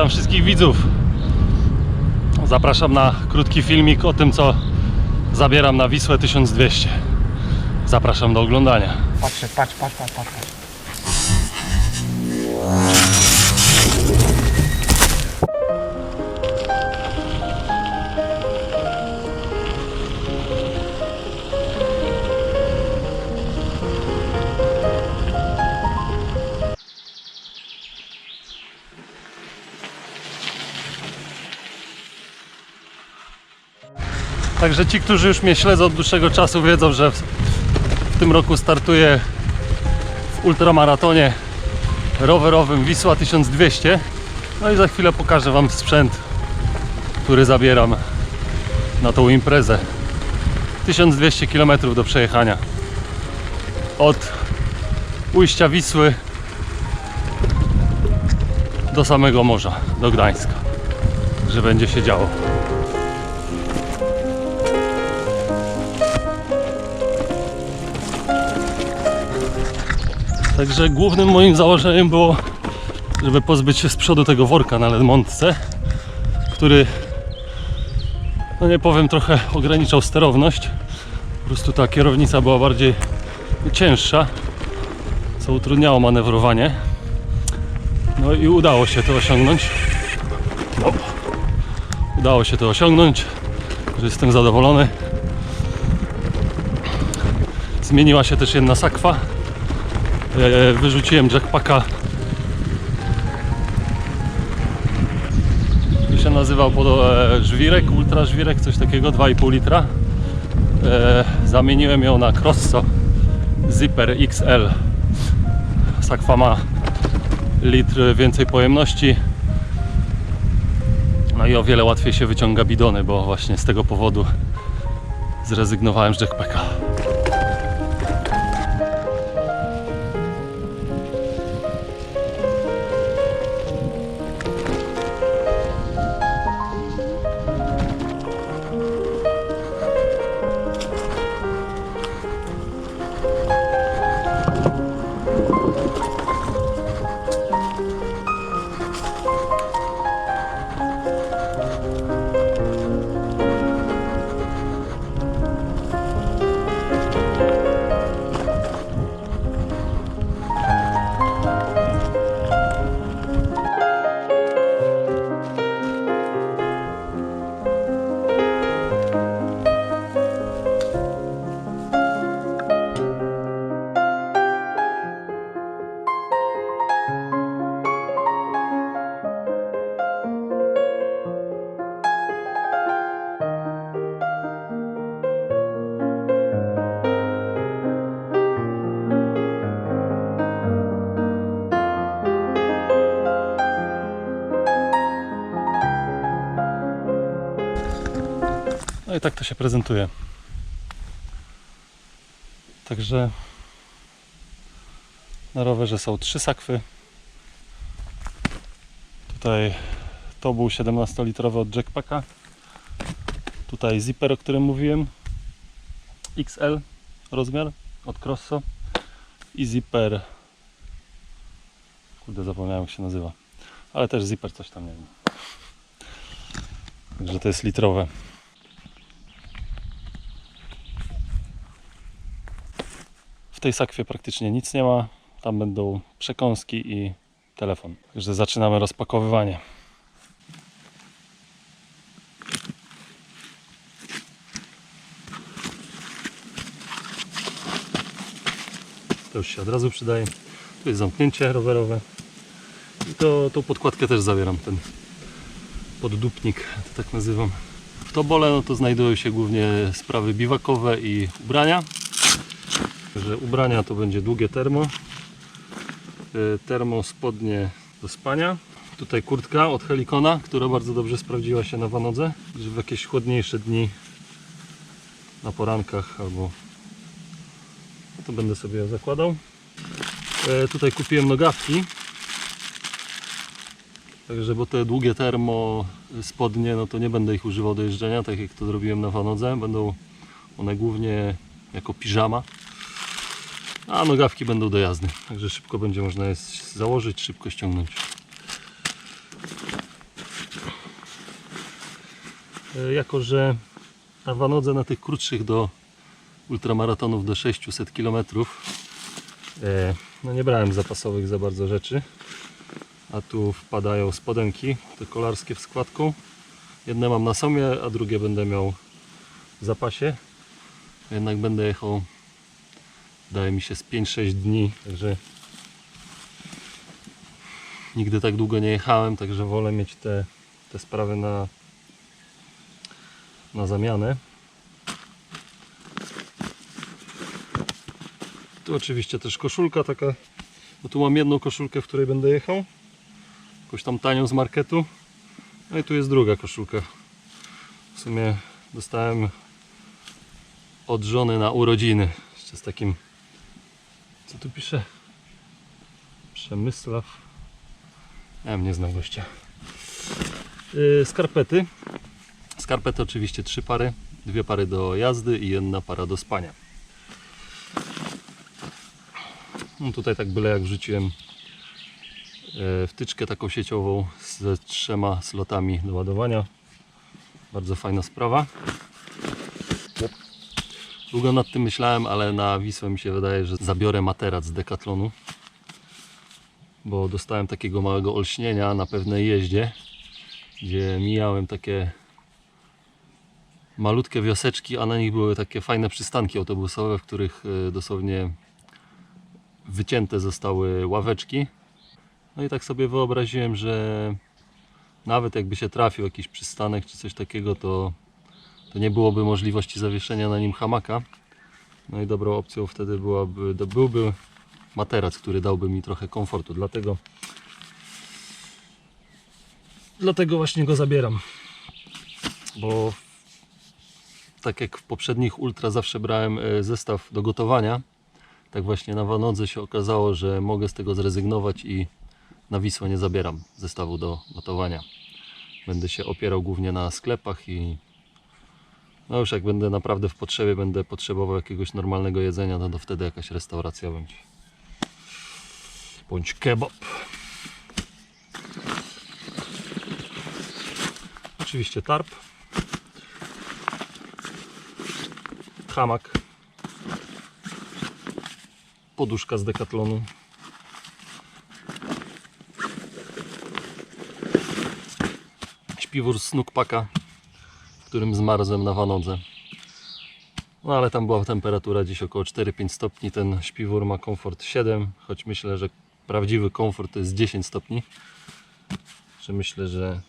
Witam wszystkich widzów. Zapraszam na krótki filmik o tym, co zabieram na Wisłę 1200. Zapraszam do oglądania. Patrzę, patrz, patrz, patrz, patrz. Także ci, którzy już mnie śledzą od dłuższego czasu, wiedzą, że w, tym roku startuję w ultramaratonie rowerowym Wisła 1200. No i za chwilę pokażę Wam sprzęt, który zabieram na tą imprezę. 1200 km do przejechania. Od ujścia Wisły do samego morza, do Gdańska. Że będzie się działo. Także głównym moim założeniem było, żeby pozbyć się z przodu tego worka na ledmontce, który, no nie powiem, trochę ograniczał sterowność. Po prostu ta kierownica była bardziej cięższa, co utrudniało manewrowanie. No i udało się to osiągnąć. O, udało się to osiągnąć, że jestem zadowolony. Zmieniła się też jedna sakwa. E, wyrzuciłem jackpacka. Który się nazywał pod e, żwirek, ultra żwirek, coś takiego, 2,5 litra. E, zamieniłem ją na Crosso Zipper XL sakwa ma litr więcej pojemności. No i o wiele łatwiej się wyciąga bidony, bo właśnie z tego powodu zrezygnowałem z jackpacka i tak to się prezentuje. Także na rowerze są trzy sakwy. Tutaj to był 17-litrowy od Jackpacka. Tutaj zipper, o którym mówiłem. XL rozmiar od Crosso. I zipper. Kurde, zapomniałem jak się nazywa. Ale też zipper coś tam nie wiem. Także to jest litrowe. W tej sakwie praktycznie nic nie ma. Tam będą przekąski i telefon. Także zaczynamy rozpakowywanie. To już się od razu przydaje. Tu jest zamknięcie rowerowe. I to, tą podkładkę też zawieram, ten poddupnik, to tak nazywam. W tobole no to znajdują się głównie sprawy biwakowe i ubrania że ubrania to będzie długie termo Y, termo spodnie do spania tutaj kurtka od Helikona która bardzo dobrze sprawdziła się na wanodze że w jakieś chłodniejsze dni na porankach albo to będę sobie zakładał E, tutaj kupiłem nogawki Także, bo te długie termo spodnie, no to nie będę ich używał do jeżdżenia, tak jak to zrobiłem na wanodze. Będą one głównie jako piżama. A nogawki będą do jazdy. Także szybko będzie można je założyć, szybko ściągnąć. E, Jako, że na Wanodze na tych krótszych do ultramaratonów do 600 km e, no nie brałem zapasowych za bardzo rzeczy. A tu wpadają spodenki, te kolarskie w składką. Jedne mam na sobie, a drugie będę miał w zapasie. Jednak będę jechał, wydaje mi się, z 5-6 dni, także nigdy tak długo nie jechałem, także wolę mieć te, te sprawy na, na zamianę. Tu oczywiście też koszulka taka, bo tu mam jedną koszulkę, w której będę jechał. Jakąś tam tanią z marketu. No i tu jest druga koszulka. W sumie dostałem od żony na urodziny. Jeszcze z takim. Co tu pisze? Przemysław. Ja nie znam gościa. Yy, skarpety. Skarpety oczywiście trzy pary. Dwie pary do jazdy i jedna para do spania. No tutaj tak byle jak wrzuciłem e, wtyczkę taką sieciową ze trzema slotami do ładowania. Bardzo fajna sprawa. Długo nad tym myślałem, ale na Wisłę mi się wydaje, że zabiorę materac z Decathlonu. Bo dostałem takiego małego olśnienia na pewnej jeździe, gdzie mijałem takie malutkie wioseczki, a na nich były takie fajne przystanki autobusowe, w których e, dosłownie wycięte zostały ławeczki. No i tak sobie wyobraziłem, że nawet jakby się trafił jakiś przystanek czy coś takiego, to, to nie byłoby możliwości zawieszenia na nim hamaka. No i dobrą opcją wtedy byłaby, byłby materac, który dałby mi trochę komfortu. Dlatego dlatego właśnie go zabieram. Bo tak jak w poprzednich ultra zawsze brałem e, zestaw do gotowania, tak właśnie na Wanodze się okazało, że mogę z tego zrezygnować i na Wisłę nie zabieram zestawu do gotowania. Będę się opierał głównie na sklepach i no już jak będę naprawdę w potrzebie, będę potrzebował jakiegoś normalnego jedzenia, no to wtedy jakaś restauracja bądź bądź kebab. Oczywiście tarp. Hamak poduszka z Decathlonu. Śpiwór z Snookpaka, w którym zmarzłem na wanodze. No ale tam była temperatura gdzieś około 4-5 stopni. Ten śpiwór ma komfort 7, choć myślę, że prawdziwy komfort to jest 10 stopni. Że myślę, że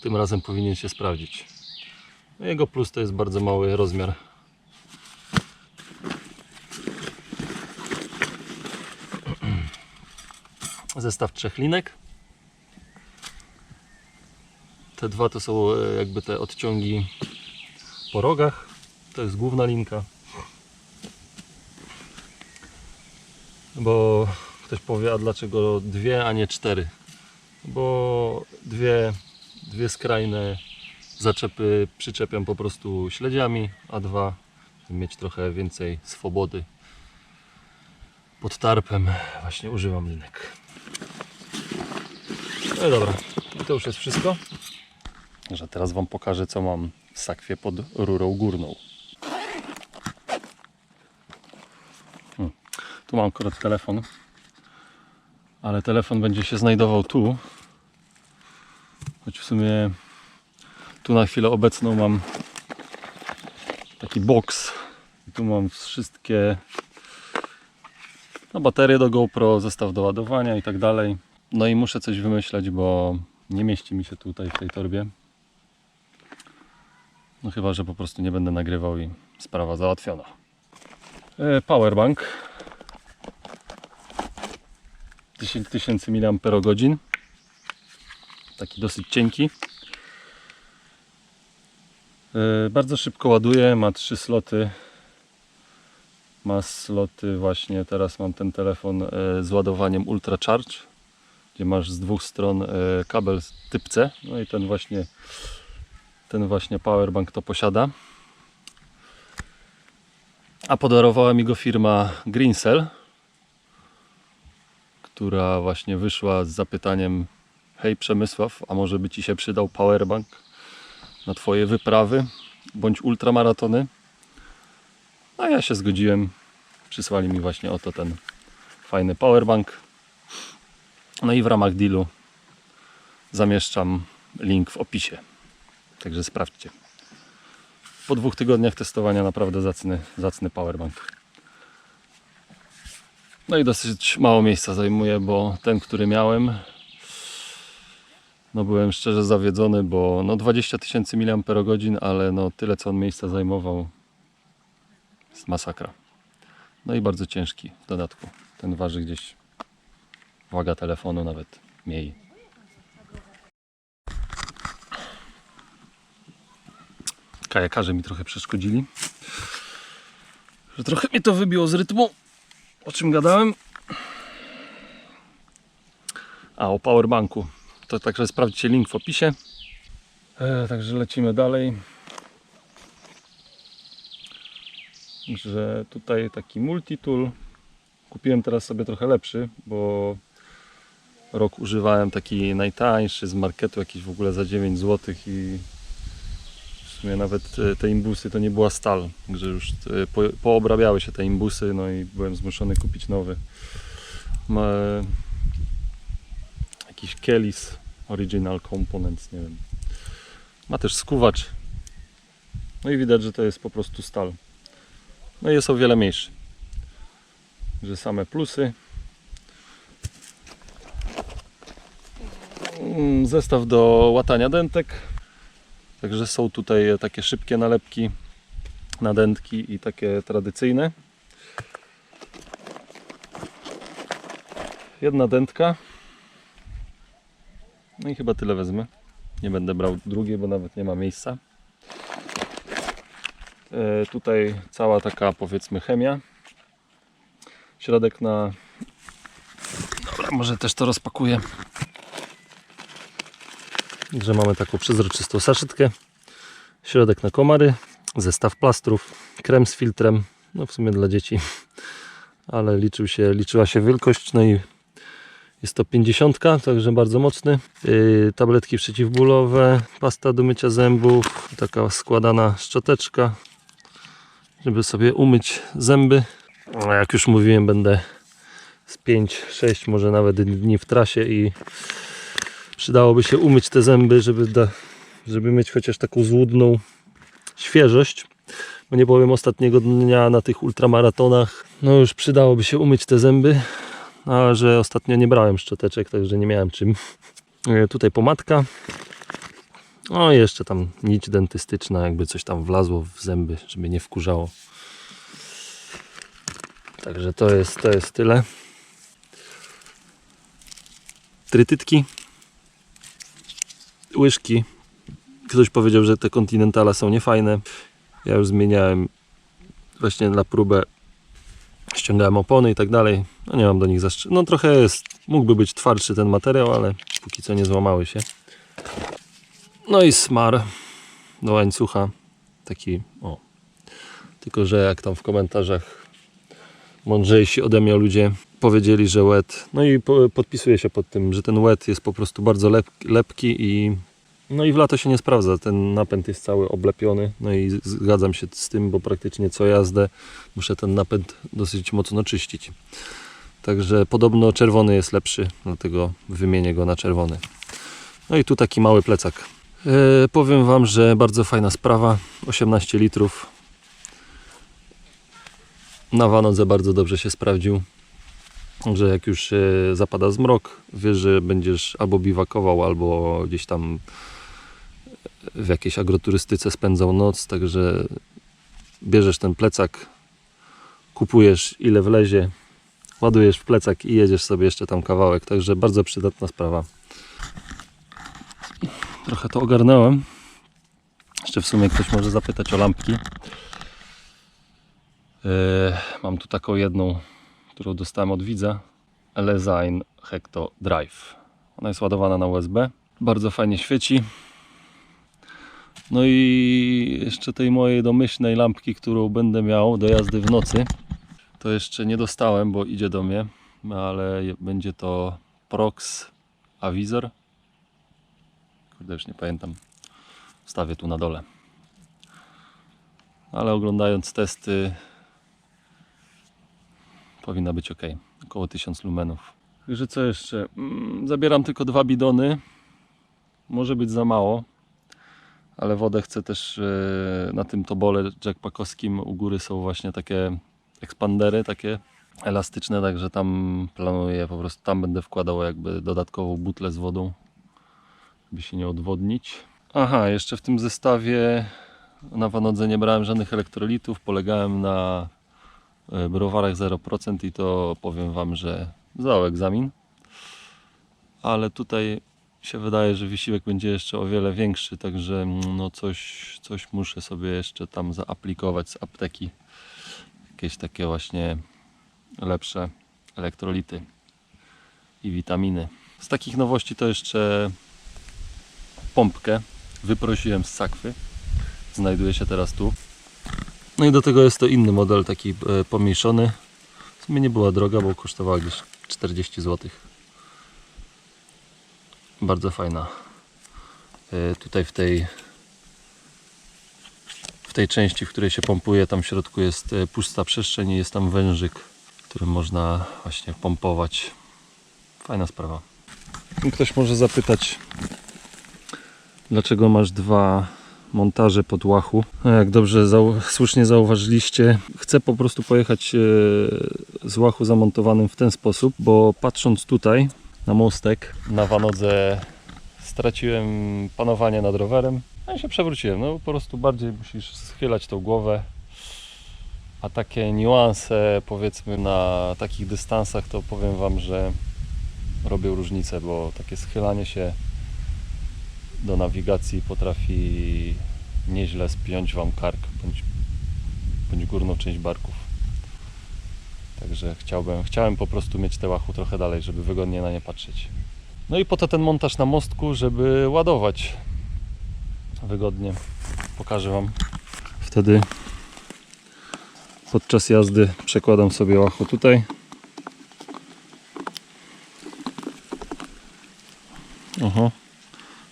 tym razem powinien się sprawdzić. No Jego plus to jest bardzo mały rozmiar zestaw trzech linek. Te dwa to są e, jakby te odciągi po rogach. To jest główna linka. Bo ktoś powie, a dlaczego dwie, a nie cztery? Bo dwie, dwie skrajne zaczepy przyczepiam po prostu śledziami, a dwa mieć trochę więcej swobody pod tarpem właśnie używam linek. No i dobra, i to już jest wszystko. Że teraz Wam pokażę, co mam w sakwie pod rurą górną. Hmm. Tu mam akurat telefon, ale telefon będzie się znajdował tu. Choć w sumie tu na chwilę obecną mam taki box. Tu mam wszystkie no, baterie do GoPro, zestaw do ładowania i tak dalej. No i muszę coś wymyśleć, bo nie mieści mi się tutaj w tej torbie. No chyba, że po prostu nie będę nagrywał i sprawa załatwiona. E, Powerbank. 10 tysięcy mAh taki dosyć cienki. E, bardzo szybko ładuje, ma trzy sloty. Ma sloty właśnie, teraz mam ten telefon e, z ładowaniem Ultra Charge, gdzie masz z dwóch stron kabel typ C, no i ten właśnie ten właśnie powerbank to posiada. A podarowała mi go firma Greencell, która właśnie wyszła z zapytaniem hej Przemysław, a może by Ci się przydał powerbank? na Twoje wyprawy bądź ultramaratony. A ja się zgodziłem. Przysłali mi właśnie oto ten fajny powerbank. No i w ramach dealu zamieszczam link w opisie. Także sprawdźcie. Po dwóch tygodniach testowania naprawdę zacny, zacny powerbank. No i dosyć mało miejsca zajmuje, bo ten, który miałem, no byłem szczerze zawiedzony, bo no 20 tysięcy mAh, ale no tyle co on miejsca zajmował, jest masakra. No i bardzo ciężki w dodatku. Ten waży gdzieś waga telefonu nawet mniej. Kajakarze mi trochę przeszkodzili. Że trochę mnie to wybiło z rytmu. O czym gadałem? A, o powerbanku. To także sprawdźcie link w opisie. E, także lecimy dalej. Że tutaj taki multitool. Kupiłem teraz sobie trochę lepszy, bo rok używałem taki najtańszy z marketu, jakiś w ogóle za 9 zł i sumie nawet e, te imbusy to nie była stal, że już e, po, poobrabiały się te imbusy, no i byłem zmuszony kupić nowy. Ma jakiś Kellys Original Components, nie wiem. Ma też skuwacz. No i widać, że to jest po prostu stal. No i jest o wiele mniejszy. Że same plusy. Mm, Zestaw do łatania dentek. Także są tutaj takie szybkie nalepki na dętki i takie tradycyjne. Jedna dętka. No i chyba tyle wezmę. Nie będę brał drugiej, bo nawet nie ma miejsca. E, tutaj cała taka powiedzmy chemia. Środek na... Dobra, może też to rozpakuję. Że mamy taką przezroczystą saszytkę. Środek na komary, zestaw plastrów, krem z filtrem, no w sumie dla dzieci, ale liczył się, liczyła się wielkość, no i jest to 50, także bardzo mocny. Yy, tabletki przeciwbólowe, pasta do mycia zębów, taka składana szczoteczka, żeby sobie umyć zęby. A jak już mówiłem, będę z 5, 6, może nawet dni w trasie i przydałoby się umyć te zęby, żeby, da, żeby mieć chociaż taką złudną świeżość. Bo nie powiem, ostatniego dnia na tych ultramaratonach, no już przydałoby się umyć te zęby, a że ostatnio nie brałem szczoteczek, także nie miałem czym. E, Tutaj pomadka. O, jeszcze tam nić dentystyczna, jakby coś tam wlazło w zęby, żeby nie wkurzało. Także to jest, to jest tyle. Trytytki. Łyżki. Ktoś powiedział, że te kontynentale są niefajne. Ja już zmieniałem właśnie na próbę. Ściągałem opony i tak dalej. No nie mam do nich zastrze... No trochę jest. Mógłby być twardszy ten materiał, ale póki co nie złamały się. No i smar do łańcucha. Taki, o. Tylko, że jak tam w komentarzach mądrzejsi ode mnie ludzie powiedzieli, że wet. No i po, podpisuję się pod tym, że ten wet jest po prostu bardzo lep, lepki i no i w lato się nie sprawdza. Ten napęd jest cały oblepiony. No i zgadzam się z tym, bo praktycznie co jazdę muszę ten napęd dosyć mocno czyścić. Także podobno czerwony jest lepszy, dlatego wymienię go na czerwony. No i tu taki mały plecak. E, powiem Wam, że bardzo fajna sprawa. 18 litrów. Na wanodze bardzo dobrze się sprawdził. Że jak już zapada zmrok, wiesz, że będziesz albo biwakował, albo gdzieś tam w jakiejś agroturystyce spędzał noc, także bierzesz ten plecak, kupujesz ile wlezie, ładujesz w plecak i jedziesz sobie jeszcze tam kawałek, także bardzo przydatna sprawa. Trochę to ogarnąłem. Jeszcze w sumie ktoś może zapytać o lampki. Yy, mam tu taką jedną, którą dostałem od widza. Lesign Hecto Drive. Ona jest ładowana na USB. Bardzo fajnie świeci. No i jeszcze tej mojej domyślnej lampki, którą będę miał do jazdy w nocy. To jeszcze nie dostałem, bo idzie do mnie, ale będzie to Prox Avizor. Kurde, już nie pamiętam. wstawię tu na dole. Ale oglądając testy powinna być ok. Około 1000 lumenów. Także co jeszcze? Mm, Zabieram tylko dwa bidony. Może być za mało. Ale wodę chcę też e, na tym tobole jackpackowskim u góry są właśnie takie ekspandery, takie elastyczne, także tam planuję po prostu, tam będę wkładał jakby dodatkową butlę z wodą, by się nie odwodnić. Aha, jeszcze w tym zestawie na wanodze nie brałem żadnych elektrolitów, polegałem na browarach 0% i to powiem Wam, że zdał egzamin. Ale tutaj się wydaje, że wysiłek będzie jeszcze o wiele większy, także mm, no coś, coś muszę sobie jeszcze tam zaaplikować z apteki. Jakieś takie właśnie lepsze elektrolity i witaminy. Z takich nowości to jeszcze pompkę wyprosiłem z sakwy. Znajduje się teraz tu. No i do tego jest to inny model, taki e, pomniejszony. W sumie nie była droga, bo kosztowała gdzieś 40 zł. Bardzo fajna. E, Tutaj w tej w tej części, w której się pompuje, tam w środku jest e, pusta przestrzeń i jest tam wężyk, którym można właśnie pompować. Fajna sprawa. Ktoś może zapytać, dlaczego masz dwa montaże pod łachu. No jak dobrze zau słusznie zauważyliście, chcę po prostu pojechać e, z łachu zamontowanym w ten sposób, bo patrząc tutaj na mostek, na wanodze straciłem panowanie nad rowerem. No i się przewróciłem. No po prostu bardziej musisz schylać tą głowę. A takie niuanse powiedzmy na takich dystansach to powiem Wam, że robią różnicę, bo takie schylanie się do nawigacji potrafi nieźle spiąć Wam kark bądź, bądź górną część barków. Także chciałbym, chciałem po prostu mieć te łachu trochę dalej, żeby wygodnie na nie patrzeć. No i po to ten montaż na mostku, żeby ładować wygodnie. Pokażę Wam. Wtedy podczas jazdy przekładam sobie łacho tutaj. Oho,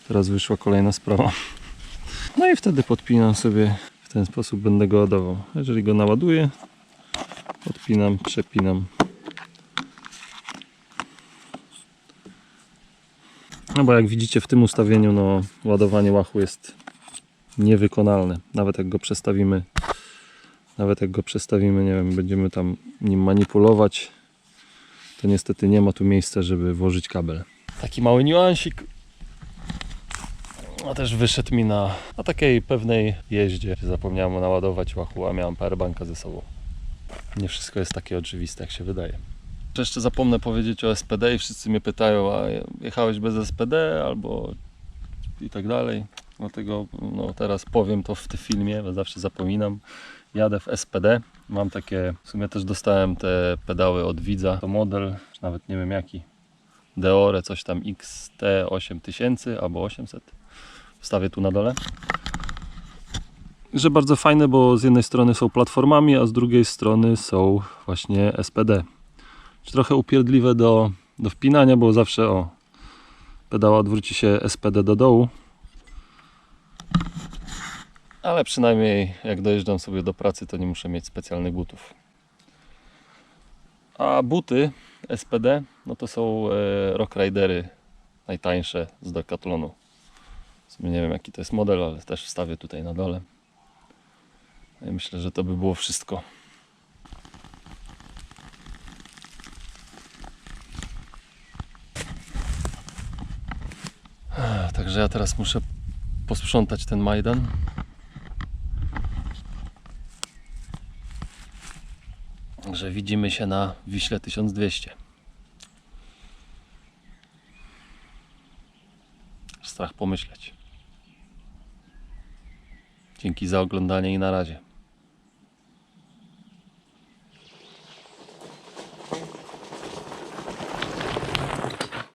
teraz wyszła kolejna sprawa. No i wtedy podpinam sobie, w ten sposób będę go ładował. Jeżeli go naładuję, odpinam, przepinam. No bo jak widzicie w tym ustawieniu, no ładowanie łachu jest niewykonalne. Nawet jak go przestawimy, nawet jak go przestawimy, nie wiem, będziemy tam nim manipulować, to niestety nie ma tu miejsca, żeby włożyć kabel. Taki mały niuansik. A też wyszedł mi na, na takiej pewnej jeździe. Zapomniałem naładować łachu, a miałem powerbanka ze sobą. Nie wszystko jest takie oczywiste, jak się wydaje. Jeszcze zapomnę powiedzieć o SPD i wszyscy mnie pytają, a jechałeś bez SPD albo i tak dalej. Dlatego no, teraz powiem to w tym filmie, bo zawsze zapominam. Jadę w SPD. Mam takie, w sumie też dostałem te pedały od widza. To model, nawet nie wiem jaki. Deore, coś tam XT8000 albo 800. Wstawię tu na dole. Że bardzo fajne, bo z jednej strony są platformami, a z drugiej strony są właśnie SPD. Trochę upierdliwe do, do wpinania, bo zawsze o pedała odwróci się SPD do dołu. Ale przynajmniej jak dojeżdżam sobie do pracy, to nie muszę mieć specjalnych butów. A buty SPD, no to są e, Rock Ridery najtańsze z Decathlonu. W sumie nie wiem jaki to jest model, ale też wstawię tutaj na dole. I myślę, że to by było wszystko. Także ja teraz muszę posprzątać ten Majdan. Że widzimy się na Wiśle 1200. Strach pomyśleć. Dzięki za oglądanie i na razie.